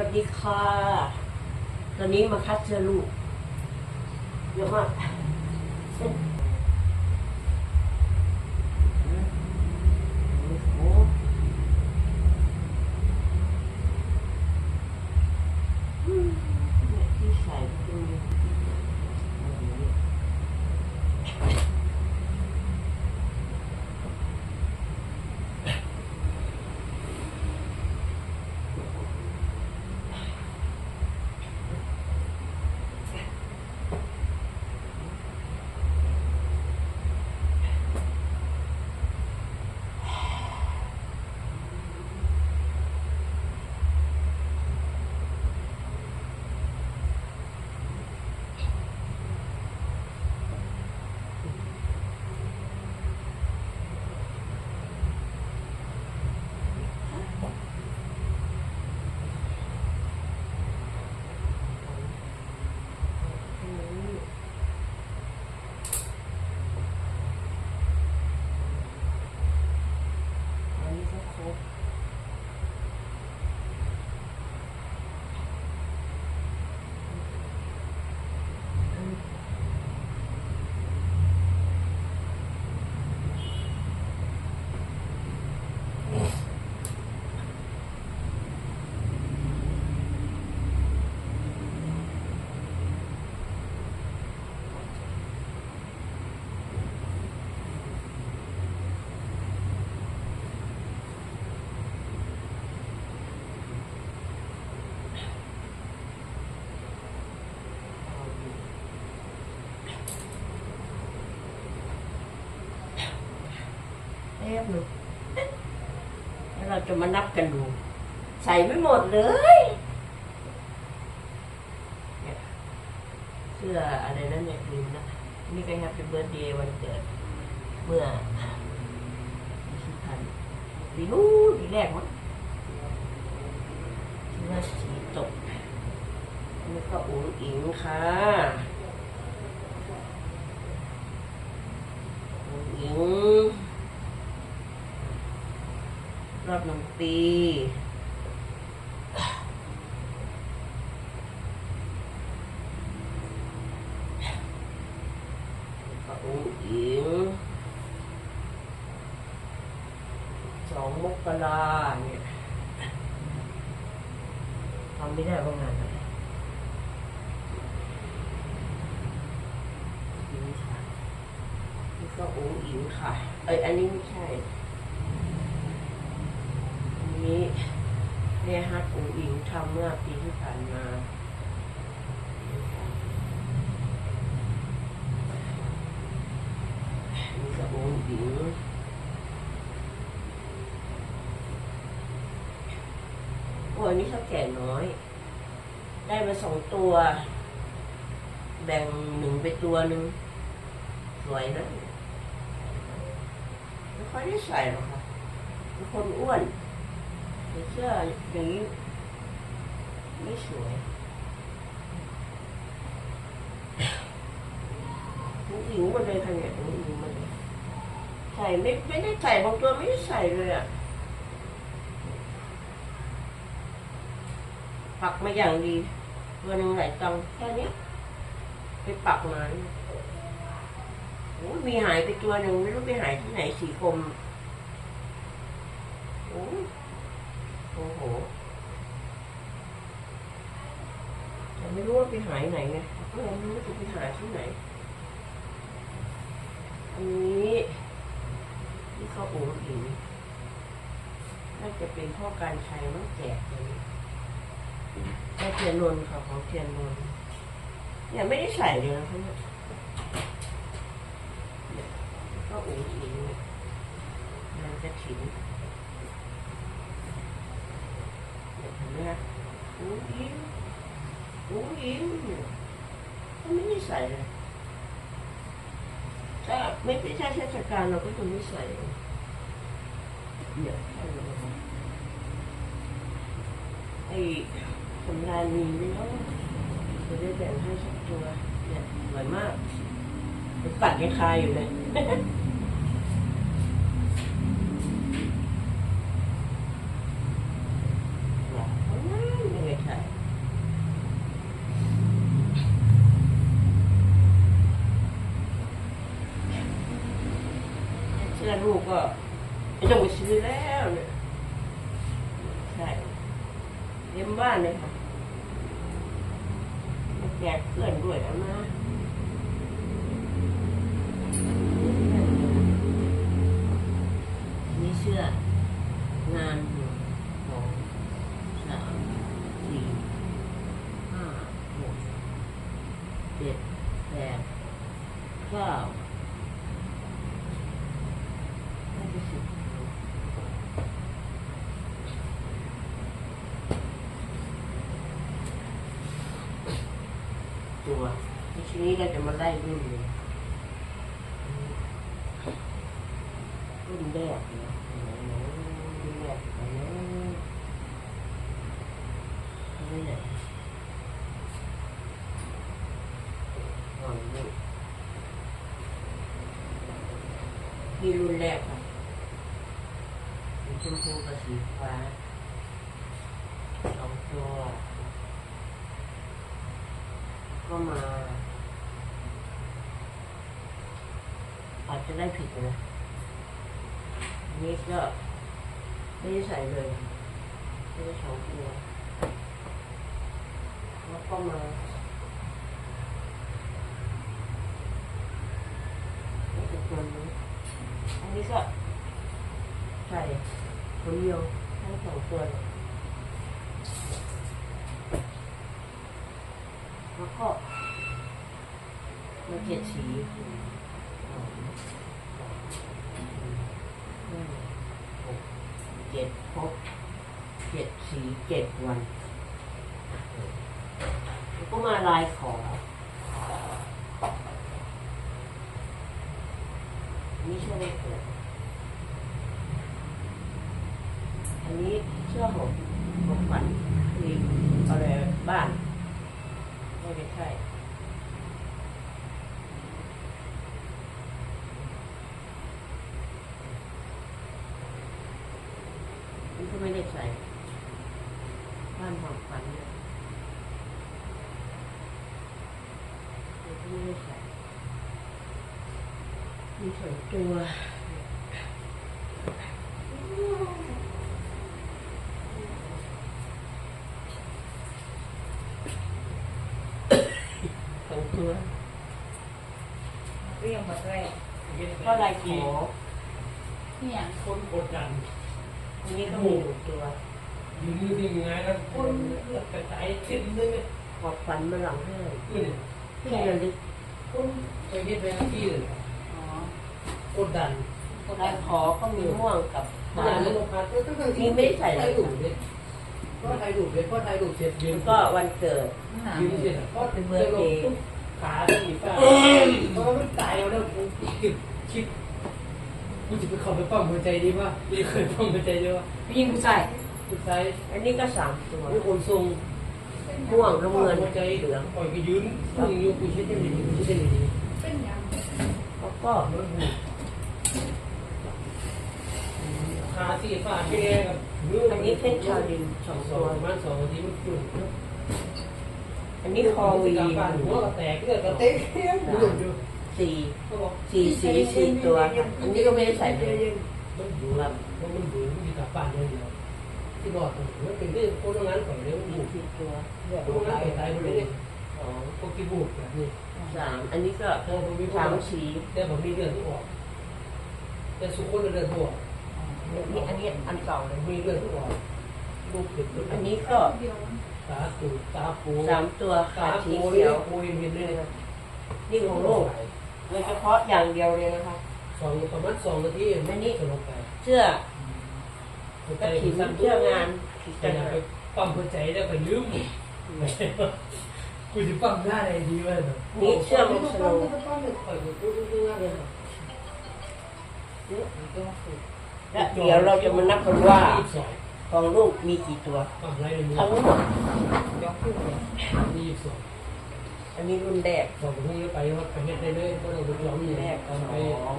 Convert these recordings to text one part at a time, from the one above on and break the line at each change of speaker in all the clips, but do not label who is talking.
วัสดีค่ะ ตอนนี้มาคัดเจอลูกเยอะมากโอ้โหอืมเนี่ยที่ใส่ก็เป็นอันนี้ก็ครบ เอ๊ะหนูแล้วเรา จะมานับกันดู ใส่ไม่หมดเลยเนี่ยเสื้ออะไรนั่นเนี่ยลืมนะ นี่ก็แฮปปี้เบิร์ดเดย์วันเกิด เมื่อที่พันปีนู้นปีแรกมั้งเสื้อสีตกนนี้ก็อุ๋งอิงค่ะอุ๋งอิง รอบหนึ่งปีก็อุ้อิงสองมกราเนี่ยทำไม่ได้บางงานอะไรอิงค่ะนี่ก็อุ้งอิงค่ะ เอ้ยอันนี้ไม่ใช่ นนี้เนี่ยฮักอุ๋งอิงทำเมื่อปีที่ผ่านมานี่ก็อุ๋งอิงโอ้ยนี่เขาแก่น้อย ได้มาสองตัว แบ่งหนึ่งไปตัวหนึ่งสวยนะไม่ค่อยได้ใส่หรอกค่ะเป็นคนอ้วน เสื้ออย่างนี้ไม่สวยหิวมาเลยค่ะเนี่ยหนูหิวมาเลยใส่ไม่ไม่ได้ใส่บางตัวไม่ได้ใส่เลยอะปักมาอย่างดีตัวหนึ่งหลายตังแค่นี้ไปปักมาโอ้มีหายไปตัวหนึ่งไม่รู้ไปหายที่ไหนสีกรมโอ้ โอ้โหแต่ไม่รู้ว่าไปหายไหนไงก็เลยไม่รู้จะไปหาที่ไหน อันนี้นี่เขาโอ้หินน่าจะเป็นพ่อการใช้มั้งแจกเลยแม่เทียนนนค่ะของเทียนนนเนี่ยไม่ได้ใส่เลยนะคะเนี่ยเนี่ยก็โอ้หินเนี่ยงานกระถิ่น เห็นไหมคะอุ้งอิง อุ้งอิงเขาไม่ได้ใส่เลยถ้าไม่ใช่เทศกาลเราก็จะไม่ใส่เนี่ยให้ดูนะคะไอ้สำรานมีไหมเนาะจะได้แบ่งให้สักตัวเนี่ยสวยมากเป็นปัดยังคาอยู่เลยค่ะ ลูกก็ ไม่ต้องไปซื้อแล้วเนี่ยใช่เต็มบ้านเลยค่ะมาแจกเพื่อนด้วยแล้วนะนี่เชื่องานหนึ่งสองสามสี่ห้าหกเจ็ดแปดเก้าน่าจะสิบ ตัวทีนี้เราจะมาไล่รุ่นเลยรุ่นแรกนี่ยรุ่นแรกอันนี้อันนี้เนี่ยที่รุ่นแรกค่ะสีชมพูกับสีฟ้าสองตัว ก็มา อาจจะได้ผิดนะอันนี้ก็ไม่ได้ใส่เลยไม่ได้สองตัวแล้วก็มาอตัวนี้อันนี้ก็ใส่ตัวเดียวทั้งสองตัวเลยแล้วก็มาเจ็ด สีสองสามห้าหกเจ็ดครบเจ็ดสีเจ็ดวันแล้วก็มาลายขออันนี้เชื่อได้เกิดอันนี้เชื่อหกหกฝันคืออะไรบ้านไม่ใช่ ก็ไม่ได้ใส่บ้านของฝันเนี่ยนี่ก็ไม่ได้ใส่มีส่วนตัวสองตัว
เรียงหมดเลย
ก็ลายขอ
เนี่ย
คนกดดัน
อันนี้ก็มีหนึ่งตัว
อยู่นี่ยังไงแล้วคนกระจายทิ้งเลย
ขอบฝันมาหลังให้
นี่
ที่ระลึก
คนไปเฮ็ดไปที่เลย
อ๋อก
ดดัน
ลายขอก็มีม่วงกับ
ขนา
ฟ้า
ดนั้นลงพาก็ต้องที่ถ่ายรูปเลยก็ถ่ายรูปเลยก็ถ่ายรูปเสร็จยืน
ก็วันเกิด
ยืนเสร็จก็เป็นเบอร์เองขาที่ป้าเพราะมันตายแล้วกูคิดคิด กูจะไปเข้าไปปั้มหัวใจดีป่ะไม่เคยปั้มหัวใจดีป่ะ
ผู้หญิงผู้ชาย
สุดท้าย
อันนี้ก็สามตัว
มีคนทรง
ม่วงน้ำเงิน
หัวใจ
เหลือง
ปล่อยก็ยืนพุ่งอยู่กูเช็ดได้ดีกูเช็ดได้ดี
แล้วก็
ขาสีฟ้าแดงกับ
อันนี้เพชรชาวดินสอง
ส
ตั
อ
ว
งมันสองทีมันฝุ่น
อันนี้คอวี
ปานหัวก็แตกเลือดก็เต้หลุดอยู่
สี่
เขาบอก
สี่สีสี่ตัวค่ะ อันนี้ก็ไม่ได้ใส่เลย
มันอยู่แล้วมันอยู่ที่กลับบ้านอย่างเดียวที่บอกมันเป็นเรื่องคนงานก่อนเรื่อง
สี่
บุก
สี่ตัว
คนงานก่อนตายไปเลย
สอง
พวกที่บุกแบบนี้
สามอันนี้ก็
พอผมมีค
สาวา
ม
สี
แต่ผมมีเรื่องที่ออกแต่สุขคนเรื่องที่ออก
นี่อันนี้อันเก่าเลย
มีเรื่องที่ออกลูกผิด
อันนี้ก็
ตาตูตาปู
สามตัว
ตา
ขาสี
ปู
เขียว
ปูยังมีเรื่อง
นี่ของลูก โดยเฉพาะอย่างเดียวเลยนะคะ
สองประมาณสองนาทีไม่นี่สลบไป
เสื้อ
หัว
ก
ใจ
ระถิ่น
สั่น
เสื้องานผิด
แต่
กัน
อยาก
นะ
ไปปั๊มหัวใจได้ไปลืมกูจะปั๊มหน้าอะไรดีวะ
นี่เสื้อมันสโลว์
ปล่อยกูกูดูว่าเนี่ย
และเดี๋ยวเราจะมานับกันว่าของลูกมีกี่ตัว
ปั๊มไรเลย
ทั้งหมด
ยกขึ้นเลย
ยี่สิบสอง
อันนี้รุ่นแรก
สองพรุ่งนี้ไปวัดไปเฮ็ดได้เลยก็เราไปย้อมนี่
แรก
ตอน
ส
ไป
อง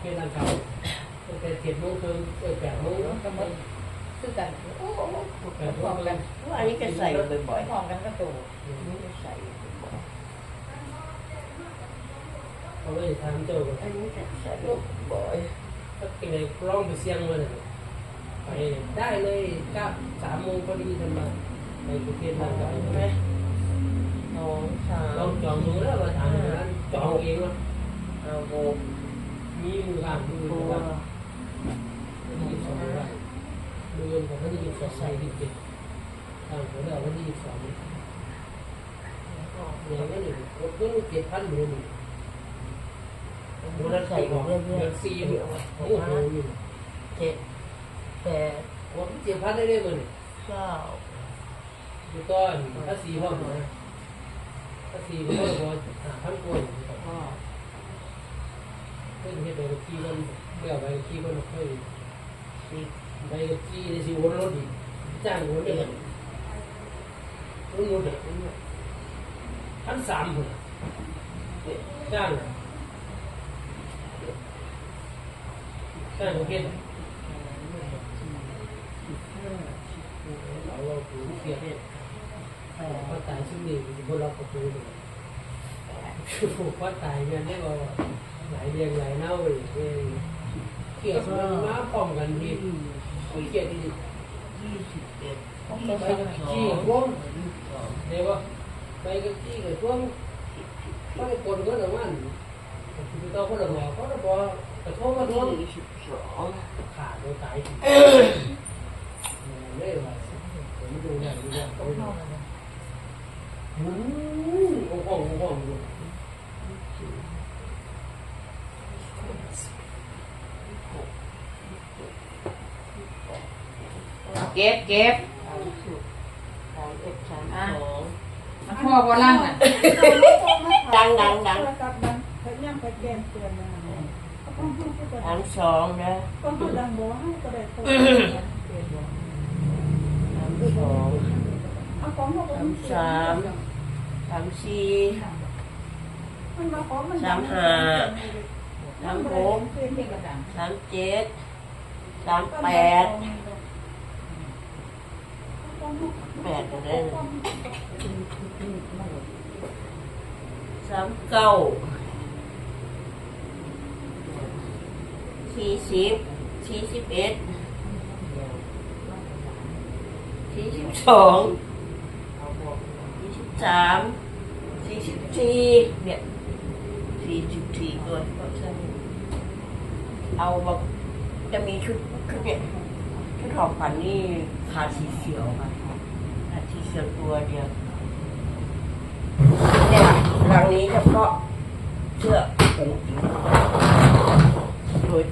เฮ็ดร่างกายตั้งแต่เจ็ดโมงครึ่งไปแปดโมง
ก็มันคือกันโอ้โห
แปดโม
พร้องม
กั
กันน
อันนี้ก็ใส่บ่อย
พร้อมกันก็ตู
ๆอันนี้ก็ใส่บ่อย
เอาไว้ทำเจ้า
ๆอันนี้ก็ใส่บ่อย
ไปก็เป็นไงร้องไปเสียงมาเลยไปได้เลยเก้าสามโมงพอดีทำมาไปกรุงเทพมาไป
ไหมสองสาม
ลองจองดูแล้วมาถามร้านจองเองว่า มีมือว่างมือ
ตัว
ว่างวันที่ยี่สิบสองมือว่างมือของวันที่ยี่สิบสองใส่ที่เจ็ดทางของเราวันที่ยี่สิบสองเนี่ยก็หนึ่งก็เจ็ดพันหมื่นมูลค่าของเงินสี่หมื่นโอ้โห
เจ็ดแปด
ผมเจ็ดพันได้เลยมัน
เก้า
ดูต้อนถ้าสี่ห้องนะถ้าสี่ห้องพอหาพันกว่า
ห้า
เพื่อนที่ไปกับที่มันเกี่ยวไปที่มันค่อย
สิบ
ไปกับที่ในสิวนรถอีกจ้างวนเนี่ยรถรถเนี่ยพันสามคนจ้างจ้างประเภทเราเราถูเขียนเนี่ยพอตายชิ้นหนึ่งบนเราประตูเลยคือพอตายเงินได้ก็ หลายเรียงหลายเน่าเลยเขียนมันมาพร้อมกันดีเขียนดี
ยี่สิบเอ็ด
ไปกับขี้กับว่องเดี๋ยวว่าไปกับขี้กับว่องก็ได้คนก็แต่ว่าคือตัวคนละบอกเขาละบอกแต่โทษมาท้วง
ยี่สิบสอง
ขาดโดยตายเลยว่าผมดูเนี่ยดูเนี่ย
ต้องเข้ากันนะ
อืมโอ้โหโอ้โห
เก็บเก็บสามสิบสามเอ็ดสามสอง
พ่อบอลังอะ
ดังดังดัง
ไปย่างไปแกงเตือนนะต้องพูดก็
สามสองนะ
ต้องพูดดังบ่ให้ก็ได้ตัว
สามสอง
เอาของ
สามสามสามสี่
มันมาของมัน
สามหก
เด็กกระดัง
สามเจ็ดสามแปด แปดเลยสามเก้าสี่สิบสี่สิบเอ็ดสี่สิบสองสี่สิบสามสี่สิบสี่เนี่ยสี่สิบสี่ตัวเอาแบบจะมีชุดชุดเนี่ยชุดหอบฝันนี่ขาดสีเขียวค่ะ ขาดสีเขียวตัวเดียวเนี่ยหลังนี้เฉพาะเสื้อผมโดย